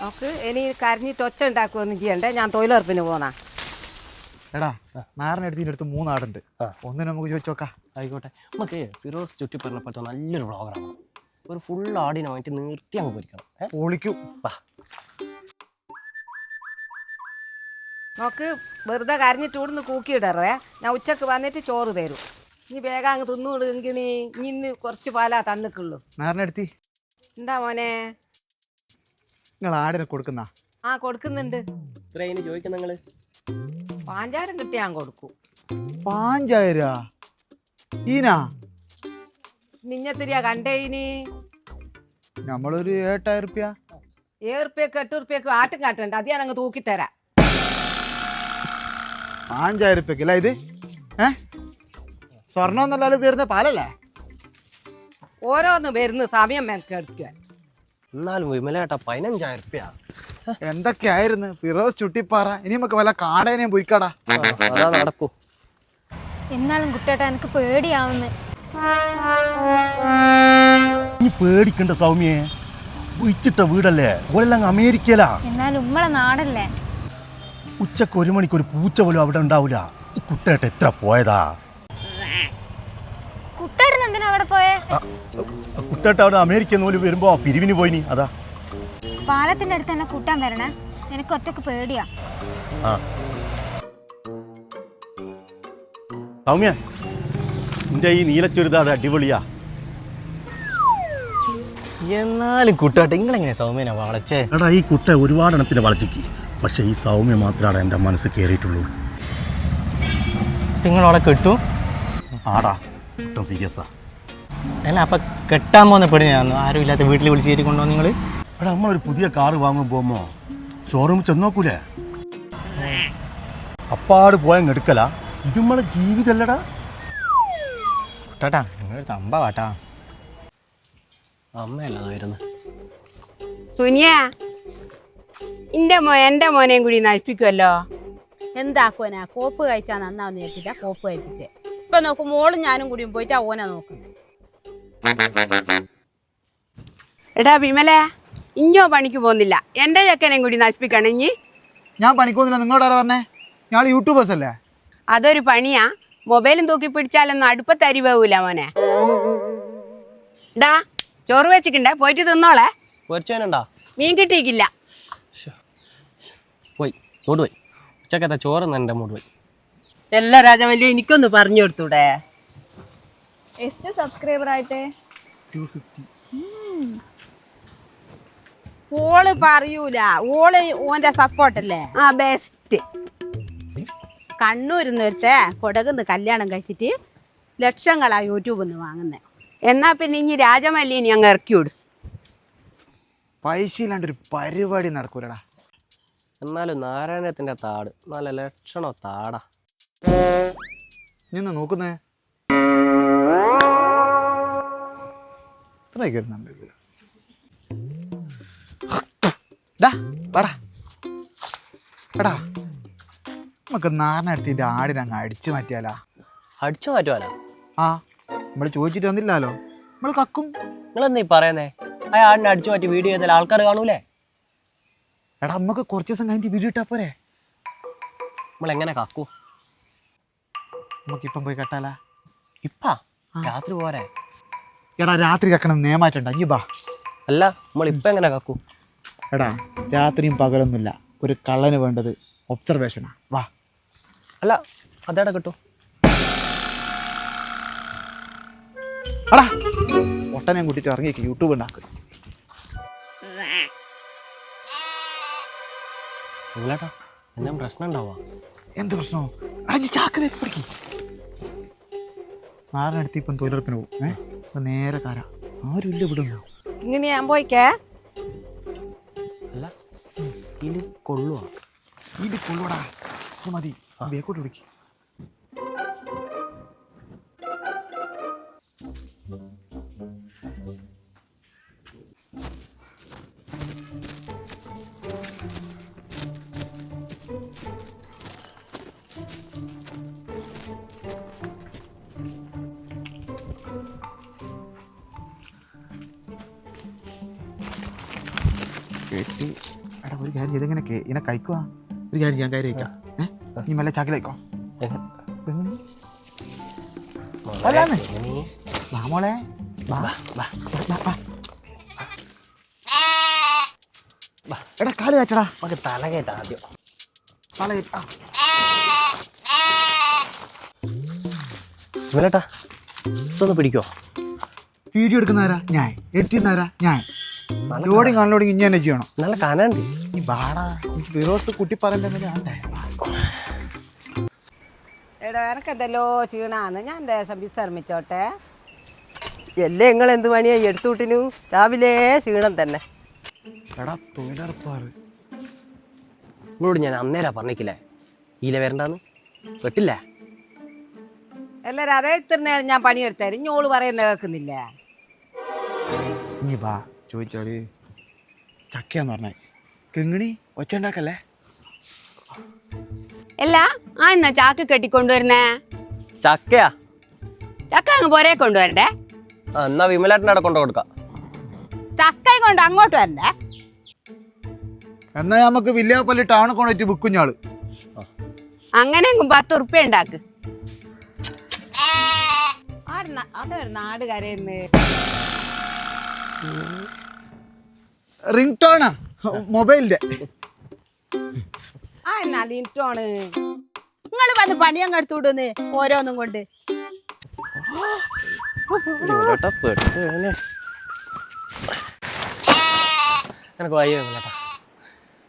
നമുക്ക് ഇനി കരഞ്ഞിട്ട് ഒച്ച ഉണ്ടാക്കുകയൊന്നും ചെയ്യണ്ടേ. ഞാൻ തൊഴിലുറപ്പിന് പോന്നാ. എടാ നാറിനടുത്ത് ഇതിന്റെ അടുത്ത് മൂന്നാടുണ്ട്. ഒന്നിനെ നമുക്ക് ചോദിച്ചു നോക്കാം. ആയിക്കോട്ടെ. നമുക്ക് ഫിറോസ് ചുറ്റി പറഞ്ഞപ്പോഴത്തെ നല്ലൊരു പ്രോഗ്രാമാണ് ഒരു ഫുൾ ആടിനെ വാങ്ങിട്ട് നിർത്തി അങ്ങ് പൊരിക്കണം. ഓളിക്കൂ പൊളിക്കും. വാ. നമുക്ക് വെറുതെ കരഞ്ഞിട്ട് ഇവിടുന്ന് കൂക്കിയിടറേ. ഞാൻ ഉച്ചയ്ക്ക് വന്നിട്ട് ചോറ് തരും. നീ വേഗം അങ്ങ് തിന്നുകൊടുക്കെങ്കിൽ നീ നീ ഇന്ന് കുറച്ച് പാലാ തന്നിക്കുള്ളൂ നാറിനടുത്തി എന്താ മോനെ? നിങ്ങൾ ആടിനെ കൊടുക്കുന്ന? ആ കൊടുക്കുന്നുണ്ട്. നിങ്ങൾ പാഞ്ചാരം കിട്ടി ഞാൻ കൊടുക്കും. പാഞ്ചായിര? ഈനാ? നിഞ്ഞത്തിരിയാ കണ്ടേ ഇനി. നമ്മളൊരു ഏട്ടായിരം റുപ്യ. ഏഴ് എട്ട് റുപ്യക്ക് ആട്ടും കാട്ടുണ്ട് അത് ഞാൻ അങ്ങ് തൂക്കിത്തരാം പാഞ്ചായിരം റുപ്യക്ക് അല്ല ഇത്? ഏ? സ്വർണം എന്നല്ലാതെ തീർന്ന പാലല്ലേ? ഓരോന്ന് വരുന്ന സമയം മെനക്കെടുക്കുക എന്നാലും വിമലേട്ടാ പതിനഞ്ചായിരം റുപ്യ. എന്തൊക്കെയായിരുന്നു? ഫിറോസ് ചുട്ടിപ്പാറ. ഇനി നമുക്ക് വല്ല കാടേനെയും പോയിക്കാടാ. അതാ നടക്കൂ. എന്നാലും കുട്ടേട്ടാ എനിക്ക് പേടിയാവുന്ന. നീ പേടിക്കണ്ട സൗമ്യേ. ഉച്ചിട്ട വീടല്ലേ? ഓരെല്ലാം അങ്ങ് അമേരിക്കയിലാ. എന്നാലും ഉമ്മളെ നാടല്ലേ? ഉച്ചയ്ക്ക് ഒരു മണിക്ക് ഒരു പൂച്ച പോലും അവിടെ ഉണ്ടാവൂല. ഈ കുട്ടേട്ട എത്ര പോയതാ കുട്ടേട്ടൻ എന്തിനാ അവിടെ പോയേ ആ, കുട്ടേട്ട അവിടെ അമേരിക്കയിൽ നിന്ന് പോലും വരുമ്പോ പിരിവിന് പോയിനി അതാ. പാലത്തിന്റെ അടുത്ത് തന്നെ കൂട്ടാൻ വരണേ. എനിക്ക് ഒറ്റയ്ക്ക് പേടിയാ. ആ. സൗമ്യ നിന്റെ ഈ നീലച്ചുരിദാർ അടിപൊളിയാ. എന്നാലും കുട്ടാട്ടെ നിങ്ങളെങ്ങനെയാ സൗമ്യനെ വളച്ചേ? എടാ ഈ കുട്ട ഒരുപാട് എണ്ണത്തിന് വളച്ചിക്ക്. പക്ഷെ ഈ സൗമ്യ മാത്രമാണ് എന്റെ മനസ്സ് കയറിയിട്ടുള്ളൂ നിങ്ങളവിടെ കെട്ടു? ആടാ കുട്ടൻ സീരിയസാ. അല്ല അപ്പൊ കെട്ടാൻ പോകുന്ന പെണ്ണിനാണ്? ആരും ഇല്ലാത്ത വീട്ടിൽ വിളിച്ച് കയറ്റി കൊണ്ടുവന്നു നിങ്ങൾ എടാ നമ്മളൊരു പുതിയ കാറ് വാങ്ങാൻ പോകുമ്പോ ഷോറൂമിൽ ചെന്നോക്കൂലേ? അപ്പാട് പോയാൽ എടുക്കല ഇത് നമ്മളെ ജീവിതമല്ലടാ കുട്ടാട്ടാ നിങ്ങളൊരു സംഭവാട്ടാ അമ്മയല്ലാതായിരുന്നു. സുനിയ എന്റെ മോ എന്റെ മോനെയും കൂടി നശിപ്പിക്കുമല്ലോ എന്താക്കുവനാ? കോപ്പ് കഴിച്ചാൽ നന്നാവുന്ന ചേച്ചിട്ടാ കോപ്പ് കഴിപ്പിച്ചേ. ഇപ്പൊ നോക്കും മോളും ഞാനും കൂടിയും പോയിട്ട് ഓനെ നോക്കുന്നത്. എടാ വിമല ഇഞ്ഞോ പണിക്ക് പോകുന്നില്ല. എന്റെ ചെക്കനെയും കൂടി നശിപ്പിക്കണം ഇഞ്ഞി. ഞാൻ പോകുന്നില്ല. നിങ്ങളോട് ആരാ പറഞ്ഞേ? ഞാൻ യൂട്യൂബേഴ്സ് അല്ലേ? അതൊരു പണിയാ. മൊബൈലും തൂക്കി പിടിച്ചാലൊന്നും അടുപ്പത്ത് പോകൂല മോനെ. ഡാ ചോറ് വെച്ചിട്ടുണ്ടേ പോയിട്ട് തിന്നോളെ. പൊരിച്ചവനുണ്ടാ? മീൻ കിട്ടിയിക്കില്ല പോയി മൂട് പോയി ഉച്ചക്കത്തെ ചോറ് എന്നെ മൂട് പോയി എല്ലാ രാജാവല്ലേ എനിക്കൊന്ന് പറഞ്ഞു കൊടുത്തൂടെ? ಎಷ್ಟು സബ്സ്ക്രൈബർ ആയിട്ടേ ഓള് പറയൂല ഓള് ഓന്റെ സപ്പോർട്ടല്ലേ ആ ബെസ്റ്റ് കണ്ണൂരിന്ന് ഒരുത്തെ കൊടകുന്ന് കല്യാണം കഴിച്ചിട്ട് ലക്ഷങ്ങളാ യൂട്യൂബിൽ നിന്ന് വാങ്ങുന്നത് എന്നാ പിന്നെ ഇനി രാജമല്ലിനി അങ്ങ് ഇറക്കി വിടും പൈസ ഇല്ലാണ്ട് ഒരു പരിപാടി നടക്കൂലടാ എന്നാലും നാരായണത്തിൻ്റെ താട് നല്ല ലക്ഷണോ താടാ നിന്ന് നോക്കുന്നേ ഇതിൽ. ഡാ, വാടാ. എടാ നമുക്ക് നാറിനടുത്ത് ഇത് ആടിനെ അങ്ങ് അടിച്ചു മാറ്റിയാലാ? അടിച്ചു മാറ്റുവാനാ ആ നമ്മൾ ചോദിച്ചിട്ട് വന്നില്ലല്ലോ നമ്മൾ കക്കും. നിങ്ങൾ ഈ പറയുന്നേ? ആ ആടിനെ അടിച്ചു മാറ്റി വീഡിയോ ചെയ്താൽ ആൾക്കാർ കാണൂലേ? എടാ നമുക്ക് കുറച്ച് ദിവസം കഴിഞ്ഞിട്ട് വീഡിയോ ഇട്ടാ പോരെ? നമ്മൾ എങ്ങനെ കക്കൂ? നമുക്കിപ്പം പോയി കെട്ടാലാ? ഇപ്പാ രാത്രി പോരെ? എടാ രാത്രി കക്കണം നേമാറ്റണ്ട അഞ്ഞു ബാ അല്ല നമ്മൾ ഇപ്പം എങ്ങനെ കക്കൂ? എടാ രാത്രിയും പകലൊന്നുമില്ല. ഒരു കള്ളന് വേണ്ടത് ഒബ്സർവേഷനാ വാ. അല്ല അതേടാ കിട്ടൂ? അടാ ഒട്ടനെയും കൂട്ടിട്ട് ഇറങ്ങിയേക്ക്. യൂട്യൂബ് ഉണ്ടാക്കുക ഇല്ലാട്ടാ എന്നാ പ്രശ്നം ഉണ്ടാവാ? എന്ത് പ്രശ്നമോ അടഞ്ഞ് ചാക്കിലേക്ക് പിടിക്കും. നാറിനടുത്ത് ഇപ്പം തൊഴിലുറപ്പിന് പോകും ഏ? അപ്പൊ നേരെ കര. ആരും ഇല്ല വിടുന്നു ഇങ്ങനെ ഞാൻ പോയിക്കേ. അല്ല ഇതിൽ കൊള്ളുവാ. ഇത് കൊള്ളൂടാ ഇത് മതി. ബേക്കോട്ട് പിടിക്കും കെട്ടി എടാ ഒരു കാര്യം ഇതെങ്ങനെ ഇതിനെ കഴിക്കുക ഒരു കാര്യം ഞാൻ കയറി വയ്ക്കാം നീ മെല്ലെ ചാക്കിലേക്കോ അല്ലാന്ന്. വാ മോളെ. വാ വാ വാ. എടാ കാൽ കാച്ചടാ. നമുക്ക് തലകേറ്റ ആദ്യം. തല കയറ്റ ആ. ഇതൊന്ന് പിടിക്കോ. വീഡിയോ എടുക്കുന്നവരാ? ഞാൻ. ചെയ്യുന്നവരാ ഞാൻ. ലോഡിങ് അൺലോഡിങ് ഇനി തന്നെ ചെയ്യണം നല്ല കനണ്ട് ഈ ബാടാ എനിക്ക് ഫിറോസ് കുട്ടി പറയണ്ടെന്ന് വേണ്ടേ എടാ എനക്കെന്തല്ലോ ക്ഷീണാന്ന്. ഞാൻ ദേശം വിശ്രമിച്ചോട്ടെ എല്ലേ നിങ്ങൾ എന്ത് പണിയാ എടുത്തു വിട്ടിനു? രാവിലെ ക്ഷീണം തന്നെ. എടാ തൊഴിലുറപ്പാറ് നിങ്ങളോട് ഞാൻ അന്നേരാ പറഞ്ഞിക്കില്ലേ? ഈല വരണ്ടാന്ന്? വെട്ടില്ലേ? എല്ലാരും അതേ ഇത്ര നേരം ഞാൻ പണിയെടുത്തായിരുന്നു ഇഞ്ഞോൾ പറയുന്ന കേൾക്കുന്നില്ലേ? ഇനി വാ. ചോദിച്ചാൽ ചക്കയാന്ന് പറഞ്ഞേ. കിങ്ങിണി ഒച്ച ഉണ്ടാക്കല്ലേ? അല്ല ആ എന്നാ ചാക്ക് കെട്ടിക്കൊണ്ടുവരുന്നേ? ചക്കയാ? ചക്ക അങ്ങ് പോരെ കൊണ്ടുവരണ്ടേ? ആ എന്നാ വിമലേട്ടന്റെ അവിടെ കൊണ്ടു കൊടുക്കാം. ചക്കയും കൊണ്ട് അങ്ങോട്ട് വരണ്ടേ? എന്നാ നമുക്ക് വില്യാപ്പള്ളി ടൗണിൽ കൊണ്ടുപോയിട്ട് വിക്കുഞ്ഞാൾ അങ്ങനെ അങ്ങ് പത്ത് ഉറുപ്പ്യ ഉണ്ടാക്ക്. അതൊരു നാട് കരയുന്നേ റിംഗ് ടോണാ മൊബൈലിന്റെ. ആ എന്നാ നിങ്ങൾ വന്ന് പണിയങ്ങ് എടുത്തു വിടുന്ന് ഓരോന്നും കൊണ്ട്. വേനെ. വയ്യ വിമലേട്ടാ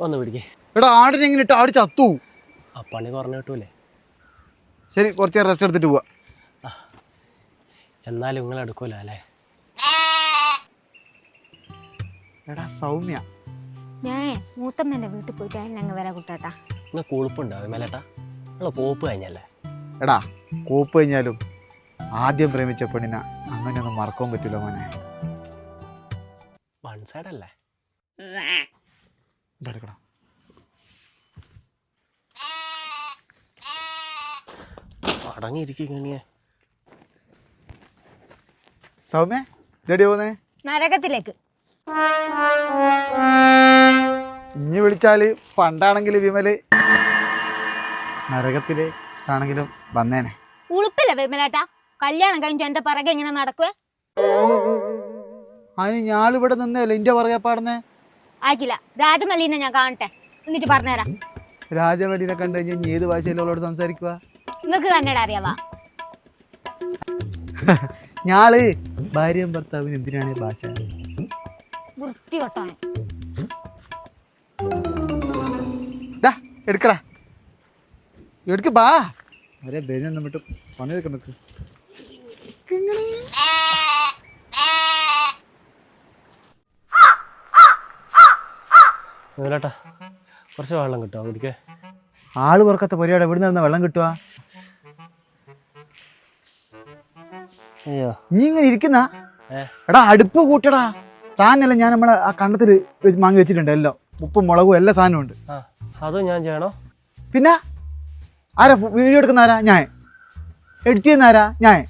ഒന്ന് പിടിക്കേ. എടാ ആടിനെ എങ്ങനെ ഇട്ട് ആടി ചത്തു. ആ പണി കുറഞ്ഞു കിട്ടൂലേ? ശരി കുറച്ച് റെസ്റ്റ് എടുത്തിട്ട് പോവാ. എന്നാലും നിങ്ങൾ എടുക്കൂല അല്ലേ? എടാ സൗമ്യ. ഞാൻ മൂത്തമ്മന്റെ വീട്ടിൽ പോയിട്ട് അതിനങ്ങ് വരാം കുട്ടാട്ടാ. നിങ്ങൾ കൊഴുപ്പുണ്ടോ? മേലേട്ടാ. നിങ്ങൾ കോപ്പ് കഴിഞ്ഞല്ലേ? എടാ കോപ്പ് കഴിഞ്ഞാലും ആദ്യം പ്രേമിച്ച പെണ്ണിനെ അങ്ങനെയൊന്നും മറക്കാൻ പറ്റില്ല മോനെ. വൺ സൈഡ് അല്ലേ? എടുക്കടാ. സൗമ്യ ഇതെടി പോകുന്നേ നരകത്തിലേക്ക്. ഇഞ്ഞി വിളിച്ചാൽ പണ്ടാണെങ്കിൽ വിമൽ. നരകത്തിൽ ആണെങ്കിലും വന്നേനെ. ഉളുപ്പില്ല വിമലേട്ടാ? കല്യാണം കഴിഞ്ഞിട്ട് എന്റെ പിറകെ എങ്ങനെ നടക്കുവേ? അതിന് ഞാളിവിടെ നിന്നല്ലേ? ഇന്റെ പിറകെ പാടുന്നേ ആക്കില്ല രാജമല്ലീനെ ഞാൻ കാണട്ടെ. എന്നിട്ട് പറഞ്ഞുതരാം. രാജവലിനെ കണ്ടു കഴിഞ്ഞാൽ ഇനി ഏത് ഭാഷയിൽ അവളോട് സംസാരിക്കുക? നിങ്ങൾക്ക് കന്നഡ അറിയാവാ. ഞാൾ ഭാര്യയും ഭർത്താവിന് എന്തിനാണ് ഭാഷ? വൃത്തി കൊട്ടാൻ ഡാ എടുക്കടാ. എടുക്ക് ബാ. ഒരേ ബെരിഞ്ഞ വിട്ട് പണി വെക്ക് നിക്ക് കുറച്ച് വെള്ളം കിട്ടുമോ കുടിക്കേ. ആൾ പുറക്കത്തെ പരിപാടി എവിടെ നിന്ന് വെള്ളം കിട്ടുക അയ്യോ. നീ ഇങ്ങനെ ഇരിക്കുന്ന? എടാ അടുപ്പ് കൂട്ടടാ. സാധനമല്ല ഞാൻ നമ്മളെ ആ കണ്ടത്തിൽ മാങ്ങി വാങ്ങി വെച്ചിട്ടുണ്ട് എല്ലാം. ഉപ്പും മുളകും എല്ലാ സാധനവും ഉണ്ട്. ആ അതും ഞാൻ ചെയ്യണോ? പിന്നെ ആരാ വീഡിയോ എടുക്കുന്ന ആരാ? ഞാൻ. എഡിറ്റ് ചെയ്യുന്ന ആരാ? ഞാൻ.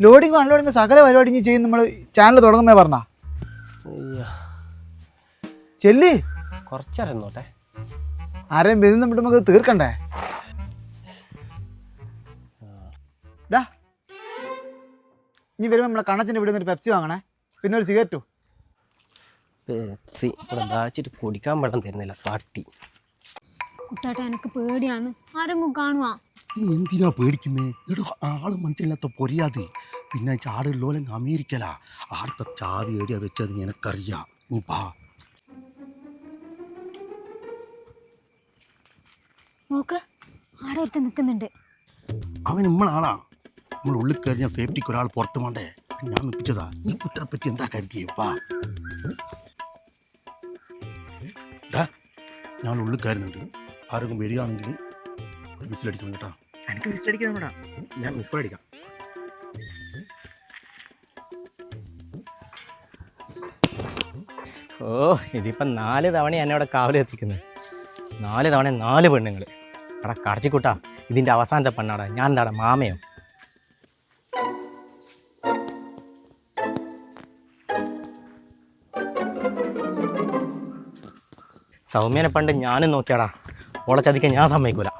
ലോഡിങ് അൺലോഡിങ് സകല പരിപാടി ഇനി ചെയ്യും നമ്മൾ ചാനൽ തുടങ്ങുമ്പോ പറഞ്ഞ. അയ്യോ. ചെല്ലി. കുറച്ചറിയോട്ടെ ആരെയും വരുന്ന വിട്ട് നമുക്ക് തീർക്കണ്ടേ? ഡാ. ഇനി വരുമ്പോൾ നമ്മളെ കണച്ചിന്റെ വീട് ഒരു പെപ്സി വാങ്ങണേ. പിന്നെ ഒരു സിഗരറ്റും പെപ്സി ഇവിടെ ദാച്ചിട്ട് കുടിക്കാൻ വെള്ളം തരുന്നില്ല. പാട്ടി. കുട്ടാട്ട എനിക്ക് പേടിയാണ്. ആരെങ്കിലും കാണുവാ. എന്തിനാ പേടിക്കുന്നേ? എടോ ആൾ മനസ്സിലാത്ത പൊരിയാതെ പിന്നെ ചാടുള്ള അമേരിക്കലാ. ആടത്തെ ചാവി ഏടിയാ വെച്ചത് എനക്കറിയാം. നീ പാ നോക്ക് ആടെ ഒരുത്ത നിൽക്കുന്നുണ്ട് അവൻ നമ്മളാളാ നമ്മൾ ഉള്ളിൽ കഴിഞ്ഞ സേഫ്റ്റിക്ക് ഒരാൾ പുറത്തു വേണ്ടേ ഞാൻ നിപ്പിച്ചതാ നീ കുട്ടനെ പറ്റി എന്താ കരുതിയേ? വാ. ഞാൻ ഉള്ളിൽ കയറുന്നുണ്ട്. ആരെങ്കിലും വരികയാണെങ്കിൽ വിസിലടിക്കണം കേട്ടോ. എനിക്ക് മിസ്റ്റടിക്കുന്ന ഞാൻ മിസ് കോൾ അടിക്കാം. ഓ ഇതിപ്പം നാല് തവണ എന്നെ അവിടെ കാവലെത്തിക്കുന്നത് നാല് തവണ നാല് പെണ്ണുങ്ങൾ എടാ കടച്ചിക്കൂട്ടാ ഇതിന്റെ അവസാനത്തെ പെണ്ണാടാ. ഞാൻ എന്താടാ മാമയോ? സൗമ്യനെ പണ്ട് ഞാനും നോക്കിയാടാ. ഓളെ ചതിക്കാൻ ഞാൻ സമ്മതിക്കൂല.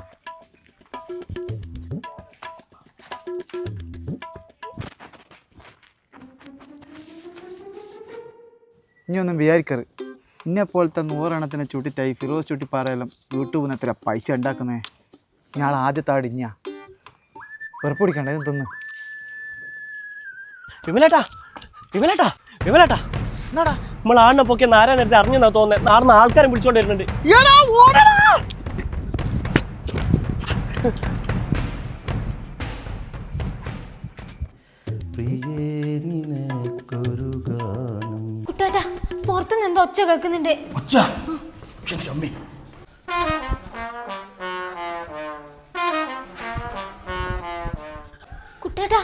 ഇനി ഒന്നും വിചാരിക്കരുത്. ഇന്നെ പോലത്തെ നൂറെണ്ണത്തിനെ ചുട്ടിട്ടായി ഫിറോസ് ചുട്ടിപ്പാറയെല്ലാം യൂട്യൂബിൽ നിന്ന് എത്ര പൈസ ഉണ്ടാക്കുന്നേ? ഞാൻ ആദ്യത്തെ വെറുപ്പ് വെറുപ്പിടിക്കണ്ട ഇത് തിന്ന്. വിമലേട്ടാ വിമലേട്ടാ വിമലേട്ടാ. എന്നാടാ? നമ്മൾ ആടിനെ പൊക്കിയ നാരായണ എടുത്ത് അറിഞ്ഞെന്നാ തോന്നുന്നത് നാടുന്ന ആൾക്കാരെ വിളിച്ചോണ്ട് വരുന്നുണ്ട് കുട്ടാട്ടാ പുറത്തുനിന്ന് എന്തോ ഒച്ച കേൾക്കുന്നുണ്ട്. ഒച്ച? അമ്മേ. കുട്ടാട്ടാ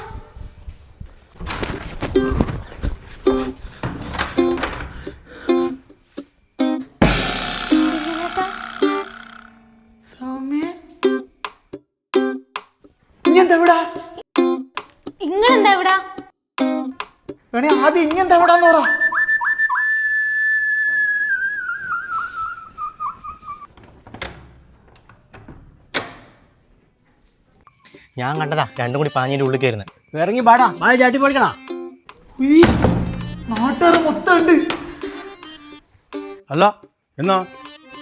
എവിടാന്ന് പറ? ഞാൻ കണ്ടതാ രണ്ടും കൂടി പാഞ്ഞിന്റെ ഉള്ളിൽ കയറുന്നത് ഇറങ്ങി പാടാ മഴ ചാട്ടി പൊളിക്കണ ഈ നാട്ടുകാർ മൊത്തം ഉണ്ട്. അല്ല എന്നാ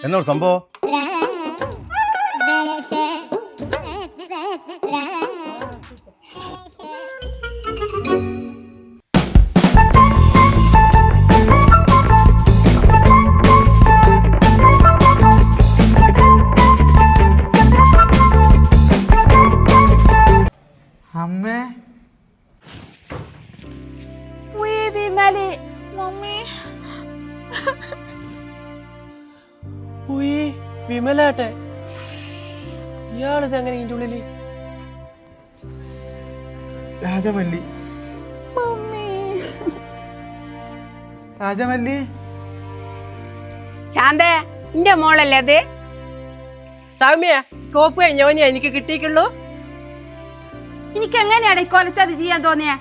എന്നാ സംഭവം? അമ്മേ ഇയാളിത് അങ്ങനെ ഇതിന്റെ ഉള്ളിൽ? രാജമല്ലി. രാജമല്ലി. ശാന്തേ നിന്റെ മോളല്ലേ അത്? സൗമ്യ കോപ്പ് കഴിഞ്ഞവനെ എനിക്ക് കിട്ടിയിട്ടുള്ളൂ. എനിക്ക് എങ്ങനെയാണ് ഈ കൊലച്ചത് ചെയ്യാൻ തോന്നിയേ?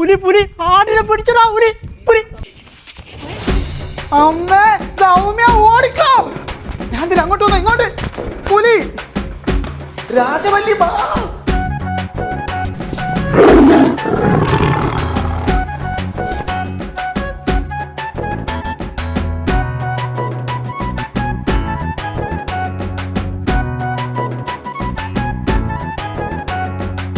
പുലി പുലി. ആടിനെ പിടിച്ചടാ പുലി പുലി. അമ്മ സൗമ്യ ഓടിക്കാം. ഞാൻ ഇതിൽ അങ്ങോട്ട് വന്നു ഇങ്ങോട്ട്. പുലി. രാജവല്ലി ബാ.